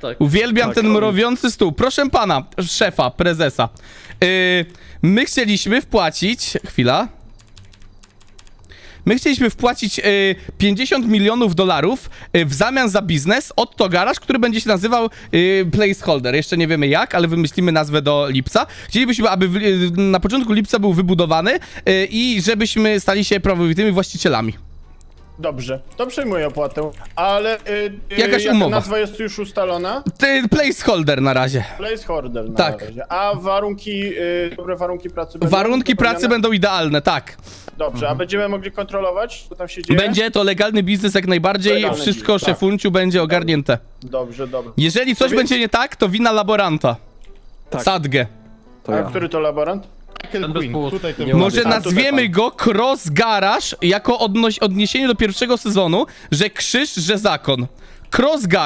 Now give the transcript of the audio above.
Tak. Uwielbiam Tak, ten on- mrowiący stół. Proszę pana, szefa, prezesa. Yy, my chcieliśmy wpłacić. Chwila. My chcieliśmy wpłacić y, 50 milionów dolarów y, w zamian za biznes od to garaż, który będzie się nazywał y, Placeholder. Jeszcze nie wiemy jak, ale wymyślimy nazwę do lipca. Chcielibyśmy, aby w, y, na początku lipca był wybudowany y, i żebyśmy stali się prawowitymi właścicielami. Dobrze, to przyjmuję opłatę, ale y, y, Jakaś jaka umowa. nazwa jest już ustalona? Ty, placeholder na razie. Placeholder na Tak. razie. A warunki, y, dobre warunki pracy będą Warunki pracy będą idealne, tak. Dobrze, a będziemy mogli kontrolować, co tam się dzieje? Będzie to legalny biznes jak najbardziej, Legalny wszystko biznes, tak. szefunciu będzie ogarnięte. Dobrze, dobrze. Jeżeli coś Powiedz- będzie nie tak, to wina laboranta. Tak. Sadgę. To A ja. który to laborant? Płód. Tutaj ten Może tutaj nazwiemy go Cross Garage jako odnoś- odniesienie do pierwszego sezonu, że krzyż, że zakon. Cross Garage.